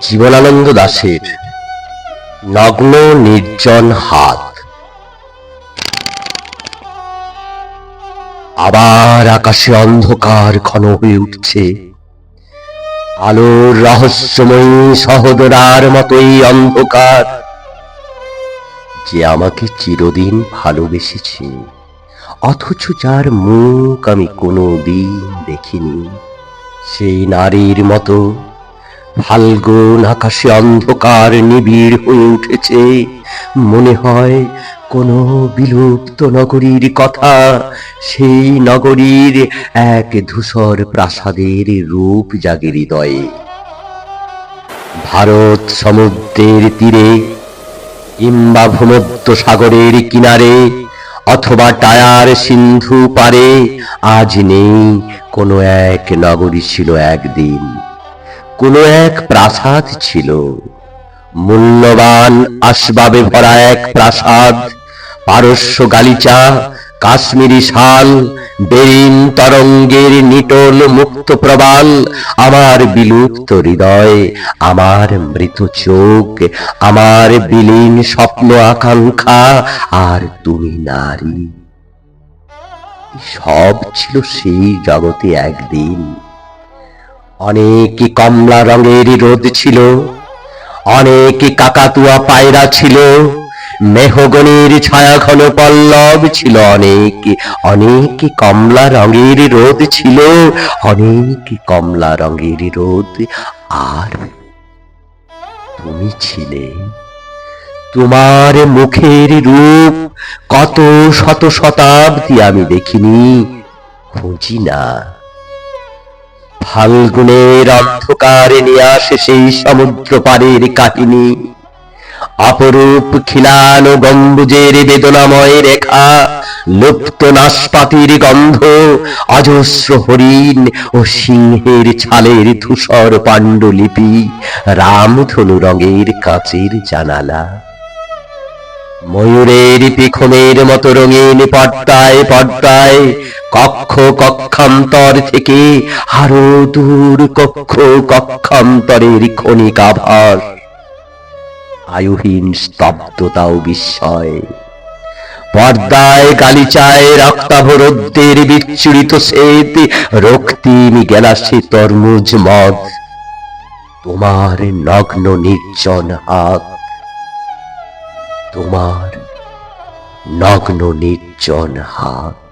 জীবনানন্দ দাশের নগ্ন নির্জন হাত। আবার আকাশে অন্ধকার ঘন হয়ে উঠছে। আলোর রহস্যময়ী সহদরার মতোই অন্ধকার যে আমাকে চিরদিন ভালোবেসেছে। অথচ যার মুখ আমি কোনো দিন দেখিনি। সেই নারীর মতো ফাল্গুন আকাশে অন্ধকার নিবিড় হয়ে উঠেছে। মনে হয় কোনো বিলুপ্ত নগরীর কথা। সেই নগরীর এক ধূসর প্রাসাদের রূপ জাগে হৃদয়ে। ভারত সমুদ্রের তীরে কিংবা ভূমধ্য সাগরের কিনারে, অথবা টায়ার সিন্ধু পারে, আজ নেই কোনো এক নগরী ছিল একদিন। কোনো এক প্রাসাদ ছিল। মূল্যবান আসবাবে ভরা এক প্রাসাদ, পারস্য গালিচা, কাশ্মীরি শাল, বেরিন তরঙ্গের নিটল মুক্ত প্রবাল, আমার বিলুপ্ত হৃদয়, আমার মৃত চোখ, আমার বিলীন স্বপ্ন আকাঙ্ক্ষা, আর তুমি নারী। সব ছিল সেই জগতে একদিন। অনেক কমলা রঙের রোদ ছিল অনেক কাকাতুয়া পায়রা ছিল, মেহগনির ছায়া ঘন পল্লব ছিল অনেক অনেক কমলা রঙের রোদ ছিল অনেক কমলা রঙের রোদ। আর তুমি ছিলে, তোমার মুখের রূপ কত শত শতাব্দী আমি দেখিনি, খুঁজি না। ফাল্গুনের অন্ধকারে নিয়ে আসে সেই সমুদ্র পারের কাহিনী। অপরূপ খিলান গম্বুজের বেদনাময় রেখা, লুপ্ত নাশপাতির গন্ধ, অজস্র হরিণ ও সিংহের ছালের ধূসর পাণ্ডুলিপি রামধনু রঙের কাচের জানালা। ময়ূরের পিখমের মতো রঙিন পর্দায় পর্দায় কক্ষ কক্ষান্তর থেকে আরও দূর কক্ষ কক্ষান্তরের ক্ষণিকাভাস আয়ুহীন স্তব্ধতা ও বিস্ময়। পর্দায় গালিচায় রক্তাভরদ্দের বিচ্ছুরিত শ্বেত রক্তিম গেলাসে তরমুজ মদ। তোমার নগ্ন নির্জন হাত তোমার নগ্ন নির্জন হাত।